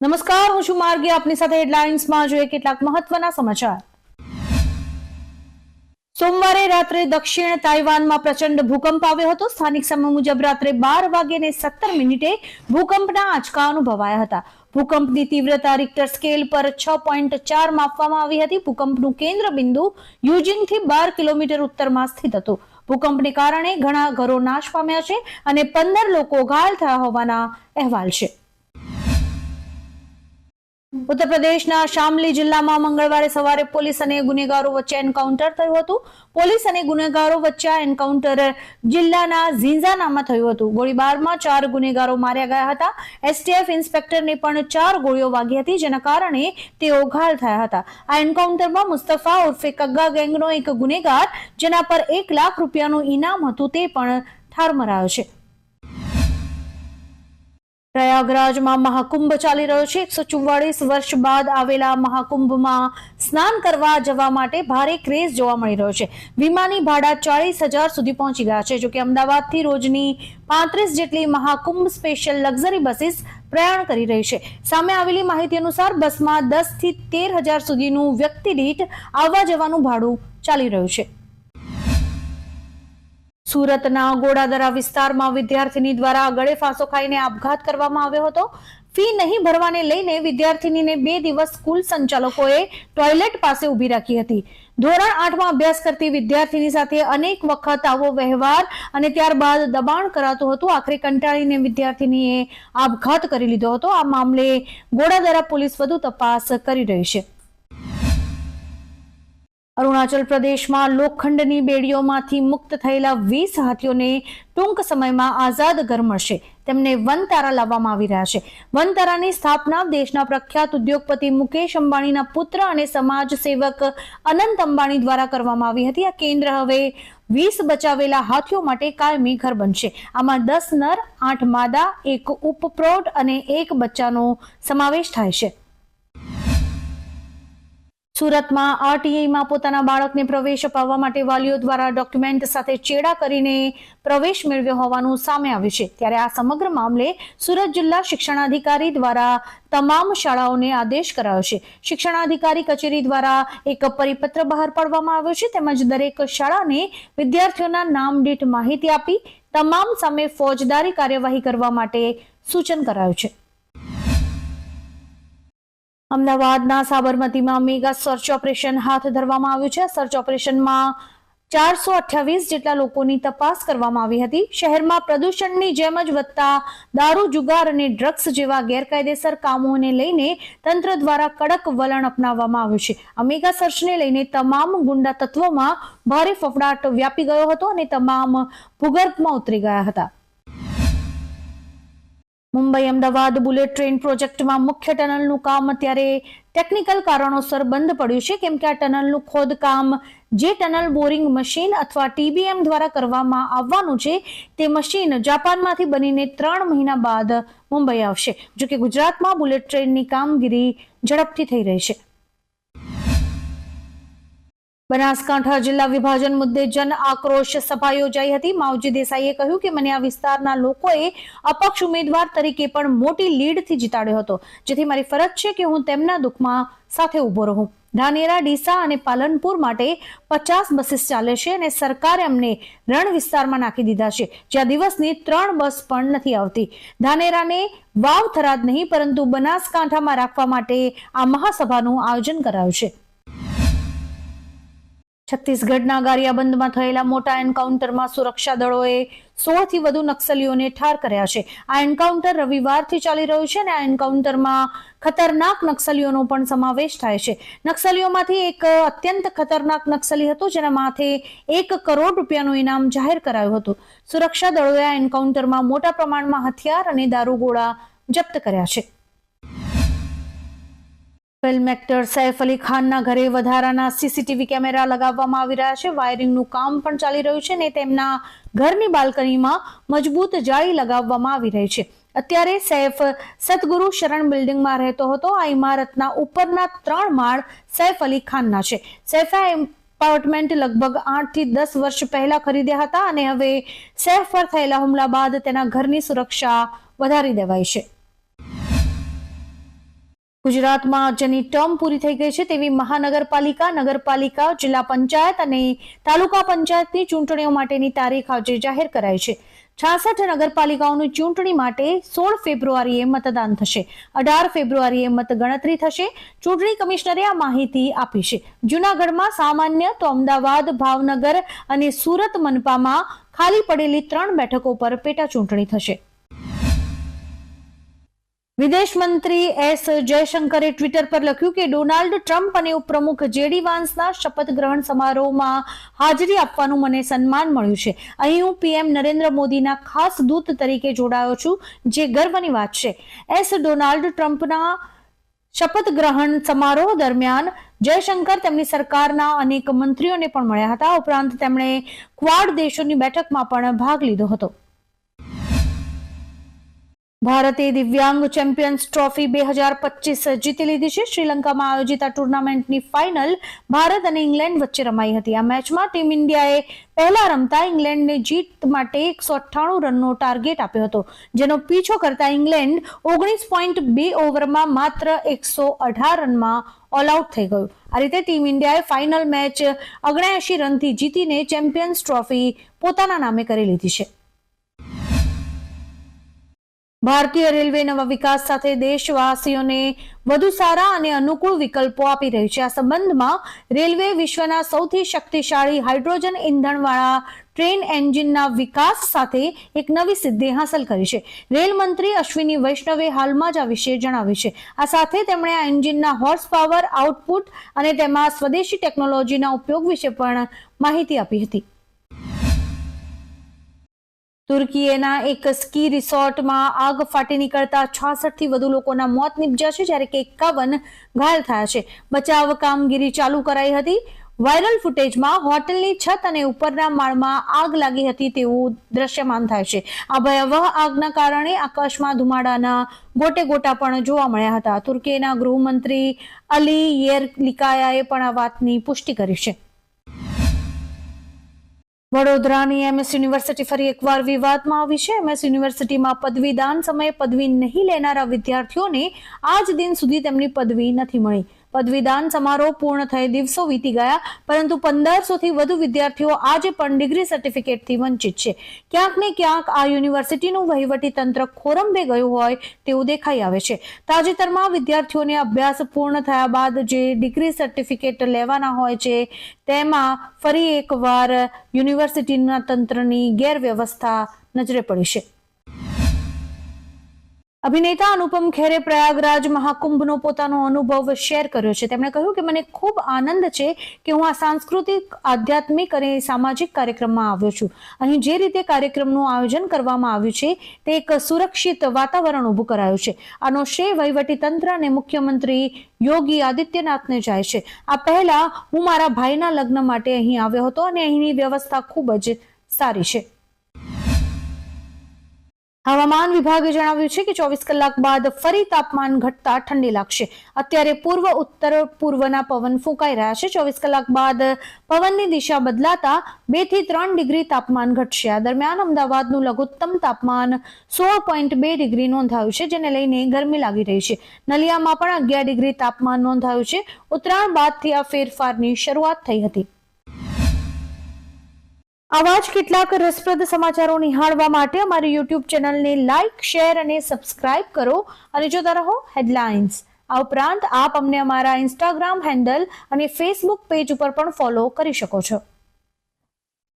નમસ્કાર, હું છું માર્ગી. આપની સાથે હેડલાઇન્સમાં જોઈએ કેટલાક મહત્વના સમાચાર. સોમવારે રાત્રે દક્ષિણ તાઇવાનમાં પ્રચંડ ભૂકંપ આવ્યો હતો. સ્થાનિક સમય મુજબ રાત્રે બાર વાગ્યે ને સત્તર મિનિટે ભૂકંપના આંચકા અનુભવાયા હતા. ભૂકંપની તીવ્રતા રિક્ટર સ્કેલ પર છ પોઈન્ટ ચાર માપવામાં આવી હતી. ભૂકંપનું કેન્દ્ર બિંદુ યુજિંગથી બાર કિલોમીટર ઉત્તરમાં સ્થિત હતું. ભૂકંપને કારણે ઘણા ઘરો નાશ પામ્યા છે અને પંદર લોકો ઘાયલ થયા હોવાના અહેવાલ છે. ઉત્તર પ્રદેશના શામલી જિલ્લામાં મંગળવારે સવારે પોલીસ અને ગુનેગારો વચ્ચે એન્કાઉન્ટર થયું હતું. પોલીસ અને ગુનેગારો વચ્ચે એન્કાઉન્ટર જિલ્લાના ઝીંઝાનામાં થયું હતું. ગોળીબારમાં ચાર ગુનેગારો માર્યા ગયા હતા. એસટીએફ ઇન્સ્પેક્ટરને પણ ચાર ગોળીઓ વાગી હતી, જેના કારણે તેઓ ઘાયલ થયા હતા. આ એન્કાઉન્ટરમાં મુસ્તફા ઉર્ફે કગ્ગા ગેંગનો એક ગુનેગાર, જેના પર એક લાખ રૂપિયાનું ઇનામ હતું, તે પણ ઠાર મરાયો છે. પ્રયાગરાજમાં મહાકુંભ ચાલી રહ્યો છે. એકસો ચુમ્વાળીસ વર્ષ બાદ આવેલા મહાકુંભમાં સ્નાન કરવા જવા માટે ભારે ક્રેઝ જોવા મળી રહ્યો છે. વિમાની ભાડા ચાળીસ હજાર સુધી પહોંચી ગયા છે, જોકે અમદાવાદથી રોજની પાંત્રીસ જેટલી મહાકુંભ સ્પેશિયલ લક્ઝરી બસીસ પ્રયાણ કરી રહી છે. સામે આવેલી માહિતી અનુસાર બસમાં દસથી તેર હજાર સુધીનું વ્યક્તિ દીઠ આવવા જવાનું ભાડું ચાલી રહ્યું છે. સુરતના ગોડાદરા વિસ્તારમાં વિદ્યાર્થીની દ્વારા ગળે ફાંસો ખાઈને આપઘાત કરવામાં આવ્યો હતો. ફી નહીં ભરવાને લઈને વિદ્યાર્થીનીને બે દિવસ સ્કૂલ સંચાલકોએ ટોયલેટ પાસે ઊભી રાખી હતી. ધોરણ આઠમાં અભ્યાસ કરતી વિદ્યાર્થીની સાથે અનેક વખત આવો વ્યવહાર અને ત્યારબાદ દબાણ કરાતું હતું. આખરે કંટાળીને વિદ્યાર્થીનીએ આપઘાત કરી લીધો હતો. આ મામલે ગોડાદરા પોલીસ વધુ તપાસ કરી રહી છે. અરુણાચલ પ્રદેશમાં લોખંડની બેડીઓમાંથી મુક્ત થયેલા વીસ હાથીઓને ટૂંક સમયમાં આઝાદ ઘર મળશે. તેમને વનતારા લાવવામાં આવી રહ્યા છે. વનતારાની સ્થાપના દેશના પ્રખ્યાત ઉદ્યોગપતિ મુકેશ અંબાણીના પુત્ર અને સમાજ સેવક અનંત અંબાણી દ્વારા કરવામાં આવી હતી. આ કેન્દ્ર હવે વીસ બચાવેલા હાથીઓ માટે કાયમી ઘર બનશે. આમાં દસ નર, આઠ માદા, એક ઉપપ્રોઢ અને એક બચ્ચાનો સમાવેશ થાય છે. સુરતમાં આરટીઆઈમાં પોતાના બાળકને પ્રવેશ અપાવવા માટે વાલીઓ દ્વારા ડોક્યુમેન્ટ સાથે ચેડા કરીને પ્રવેશ મેળવ્યો હોવાનું સામે આવ્યું છે. ત્યારે આ સમગ્ર મામલે સુરત જિલ્લા શિક્ષણાધિકારી દ્વારા તમામ શાળાઓને આદેશ કરાયો છે. શિક્ષણાધિકારી કચેરી દ્વારા એક પરિપત્ર બહાર પાડવામાં આવ્યો છે. તેમજ દરેક શાળાને વિદ્યાર્થીઓના નામ દીઠ માહિતી આપી તમામ સામે ફોજદારી કાર્યવાહી કરવા માટે સૂચન કરાયું છે. અમદાવાદના સાબરમતીમાં મેગા સર્ચ ઓપરેશન હાથ ધરવામાં આવ્યું છે. સર્ચ ઓપરેશનમાં ચારસો અઠ્યાવીસ જેટલા લોકોની તપાસ કરવામાં આવી હતી. શહેરમાં પ્રદૂષણની જેમ જ વધતા દારૂ, જુગાર અને ડ્રગ્સ જેવા ગેરકાયદેસર કામોને લઈને તંત્ર દ્વારા કડક વલણ અપનાવવામાં આવ્યું છે. આ મેગા સર્ચને લઈને તમામ ગુંડા તત્વોમાં ભારે ફફડાટ વ્યાપી ગયો હતો અને તમામ ભૂગર્ભમાં ઉતરી ગયા હતા. મુંબઈ અમદાવાદ બુલેટ ટ્રેન પ્રોજેક્ટમાં મુખ્ય ટનલનું કામ અત્યારે ટેકનિકલ કારણોસર બંધ પડ્યું છે. કેમ કે આ ટનલનું ખોદકામ જે ટનલ બોરિંગ મશીન અથવા ટીબીએમ દ્વારા કરવામાં આવવાનું છે, તે મશીન જાપાનમાંથી બનીને ત્રણ મહિના બાદ મુંબઈ આવશે જો કે ગુજરાતમાં બુલેટ ટ્રેનની કામગીરી ઝડપથી થઈ રહી છે. બનાસકાંઠા જિલ્લા વિભાજન મુદ્દે જન આક્રોશ સભા યોજાઈ હતી. માવજી દેસાઈએ કહ્યું કે મને આ વિસ્તારના લોકોએ અપક્ષ ઉમેદવાર તરીકે પણ મોટી લીડથી જીતાડ્યો હતો. જેથી મારી ફરજ છે કે હું તેમના દુઃખમાં સાથે ઊભો રહું. ધાનેરા, ડીસા અને પાલનપુર માટે પચાસ બસીસ ચાલે છે અને સરકારે અમને રણ વિસ્તારમાં નાખી દીધા છે. જ્યાં દિવસની ત્રણ બસ પણ નથી આવતી. ધાનેરાને વાવ થરાદ નહીં, પરંતુ બનાસકાંઠામાં રાખવા માટે આ મહાસભાનું આયોજન કરાયું છે. છત્તીસગઢના ગારિયાબંધમાં થયેલા મોટા એન્કાઉન્ટરમાં સુરક્ષા દળોએ સોળથી વધુ નક્સલીઓને ઠાર કર્યા છે. આ એન્કાઉન્ટર રવિવારથી ચાલી રહ્યું છે અને આ એન્કાઉન્ટરમાં ખતરનાક નક્સલીઓનો પણ સમાવેશ થાય છે. નક્સલીઓમાંથી એક અત્યંત ખતરનાક નક્સલી હતો, જેના માથે એક કરોડ રૂપિયાનું ઇનામ જાહેર કરાયું હતું. સુરક્ષા દળોએ આ એન્કાઉન્ટરમાં મોટા પ્રમાણમાં હથિયાર અને દારૂગોળા જપ્ત કર્યા છે. ફિલ્મ એક્ટર સૈફ અલી ખાનના ઘરે વધારાના સીસીટીવી કેમેરા લગાવવામાં આવી રહ્યા છે. વાયરિંગનું કામ પણ ચાલી રહ્યું છે ને તેમના ઘરની બાલ્કનીમાં મજબૂત જાળી લગાવવામાં આવી રહી છે. અત્યારે સૈફ સદગુરુ શરણ બિલ્ડિંગમાં રહેતો હતો. આ ઇમારતના ઉપરના ત્રણ માળ સૈફ અલી ખાનના છે. સૈફે એપાર્ટમેન્ટ લગભગ આઠથી દસ વર્ષ પહેલા ખરીદ્યા હતા અને હવે સૈફ પર થયેલા હુમલા બાદ તેના ઘરની સુરક્ષા વધારી દેવાઈ છે. ગુજરાતમાં જેની ટર્મ પૂરી થઈ ગઈ છે તેવી મહાનગરપાલિકા, નગરપાલિકા, જિલ્લા પંચાયત અને તાલુકા પંચાયતની ચૂંટણીઓ માટેની તારીખ આજે જાહેર કરાઈ છે. છાસઠ નગરપાલિકાઓની ચૂંટણી માટે સોળ ફેબ્રુઆરીએ મતદાન થશે. અઢાર ફેબ્રુઆરીએ મતગણતરી થશે. ચૂંટણી કમિશનરે આ માહિતી આપી છે. જૂનાગઢમાં સામાન્ય તો અમદાવાદ, ભાવનગર અને સુરત મનપામાં ખાલી પડેલી ત્રણ બેઠકો પર પેટા ચૂંટણી થશે. વિદેશ મંત્રી એસ જયશંકરે ટ્વિટર પર લખ્યું કે ડોનાલ્ડ ટ્રમ્પ અને ઉપપ્રમુખ જેડી વાન્સના શપથ ગ્રહણ સમારોહમાં હાજરી આપવાનું મને સન્માન મળ્યું છે. અહીં હું પીએમ નરેન્દ્ર મોદીના ખાસ દૂત તરીકે જોડાયો છું, જે ગર્વની વાત છે. એસ ડોનાલ્ડ ટ્રમ્પના શપથ ગ્રહણ સમારોહ દરમિયાન જયશંકર તેમની સરકારના અનેક મંત્રીઓને પણ મળ્યા હતા. ઉપરાંત તેમણે ક્વાડ દેશોની બેઠકમાં પણ ભાગ લીધો હતો. ભારતે દિવ્યાંગ ચેમ્પિયન્સ ટ્રોફી બે હજાર પચીસ જીતી લીધી છે. શ્રીલંકામાં આયોજિત આ ટુર્નામેન્ટની ફાઇનલ ભારત અને ઇંગ્લેન્ડ વચ્ચે રમાઈ હતી. આ મેચમાં ટીમ ઇન્ડિયાએ પહેલા રમતા ઇંગ્લેન્ડને જીત માટે એકસો અઠ્ઠાણું રનનો ટાર્ગેટ આપ્યો હતો, જેનો પીછો કરતા ઇંગ્લેન્ડ ઓગણીસ પોઈન્ટ બે ઓવરમાં માત્ર એકસો અઢાર રનમાં ઓલ આઉટ થઈ ગયું. આ રીતે ટીમ ઇન્ડિયાએ ફાઇનલ મેચ ઓગણએંશી રનથી જીતીને ચેમ્પિયન્સ ટ્રોફી પોતાના નામે કરી લીધી છે. ભારતીય રેલવે નવા વિકાસ સાથે દેશવાસીઓને વધુ સારા અને અનુકૂળ વિકલ્પો આપી રહી છે. આ સંબંધમાં રેલવે વિશ્વના સૌથી શક્તિશાળી હાઇડ્રોજન ઇંધણવાળા ટ્રેન એન્જિનના વિકાસ સાથે એક નવી સિદ્ધિ હાંસલ કરી છે. રેલ મંત્રી અશ્વિની વૈષ્ણવે હાલમાં જ આ વિશે જણાવ્યું છે. આ સાથે તેમણે આ એન્જિનના હોર્સ પાવર આઉટપુટ અને તેમાં સ્વદેશી ટેકનોલોજીના ઉપયોગ વિશે પણ માહિતી આપી હતી. તુર્કીએના એક સ્કી રિસોર્ટમાં આગ ફાટી નીકળતા છાસઠથી વધુ લોકોના મોત નિપજ્યા છે, જ્યારે કે એકાવન ઘાયલ થયા છે. બચાવ કામગીરી ચાલુ કરાઈ હતી. વાયરલ ફૂટેજમાં હોટલની છત અને ઉપરના માળમાં આગ લાગી હતી તેવું દ્રશ્યમાન થાય છે. આ ભયાવહ આગના કારણે આકાશમાં ધુમાડાના ગોટે ગોટા પણ જોવા મળ્યા હતા. તુર્કીના ગૃહમંત્રી અલી યેરલિકાયાએ પણ આ વાતની પુષ્ટિ કરી છે. વડોદરાની એમએસ યુનિવર્સિટી ફરી એકવાર વિવાદમાં આવી છે. એમએસ યુનિવર્સિટીમાં પદવીદાન સમયે પદવી નહીં લેનારા વિદ્યાર્થીઓને આજ દિન સુધી તેમની પદવી નથી મળી. પદવીદાન સમારોહ પૂર્ણ થઈ દિવસો વીતી ગયા, પરંતુ પંદરસો થી વધુ વિદ્યાર્થીઓ આજે પણ ડિગ્રી સર્ટિફિકેટથી વંચિત છે. ક્યાંક ને ક્યાંક આ યુનિવર્સિટીનું વહીવટી તંત્ર ખોરંભે ગયું હોય તેવું દેખાઈ આવે છે. તાજેતરમાં વિદ્યાર્થીઓને અભ્યાસ પૂર્ણ થયા બાદ જે ડિગ્રી સર્ટિફિકેટ લેવાના હોય છે, તેમાં ફરી એકવાર યુનિવર્સિટીના તંત્રની ગેરવ્યવસ્થા નજરે પડી છે. અભિનેતા અનુપમ ખેરે પ્રયાગરાજ મહાકુંભનો પોતાનો અનુભવ શેર કર્યો છે. તેમણે કહ્યું કે મને ખૂબ આનંદ છે કે હું આ સાંસ્કૃતિક, આધ્યાત્મિક અને સામાજિક કાર્યક્રમમાં આવ્યો છું. અહીં જે રીતે કાર્યક્રમનું આયોજન કરવામાં આવ્યું છે, તે એક સુરક્ષિત વાતાવરણ ઊભું કરાયું છે. આનો શ્રેય વહીવટી તંત્ર અને મુખ્યમંત્રી યોગી આદિત્યનાથને જાય છે. આ પહેલા હું મારા ભાઈના લગ્ન માટે અહીં આવ્યો હતો અને અહીંની વ્યવસ્થા ખૂબ જ સારી છે. હવામાન વિભાગે જણાવ્યું છે કે ચોવીસ કલાક બાદ ફરી તાપમાન ઘટતા ઠંડી લાગશે. અત્યારે પૂર્વ, ઉત્તર, પૂર્વના પવન ફૂંકાઈ રહ્યા છે. ચોવીસ કલાક બાદ પવનની દિશા બદલાતા બેથી ત્રણ ડિગ્રી તાપમાન ઘટશે. આ દરમિયાન અમદાવાદનું લઘુત્તમ તાપમાન સોળ પોઈન્ટ બે ડિગ્રી નોંધાયું છે, જેને લઈને ગરમી લાગી રહી છે. નલિયામાં પણ અગિયાર ડિગ્રી તાપમાન નોંધાયું છે. ઉત્તરાયણ બાદથી આ ફેરફારની શરૂઆત થઈ હતી. આવા જ કેટલાક રસપ્રદ સમાચારો નિહાળવા માટે અમારી યુટ્યુબ ચેનલને લાઇક શેર અને સબસ્ક્રાઇબ કરો. અને જોતા રહો હેડલાઇન્સ આ ઉપરાંત આપ અમને અમારા ઇન્સ્ટાગ્રામ હેન્ડલ અને ફેસબુક પેજ ઉપર પણ ફોલો કરી શકો છો.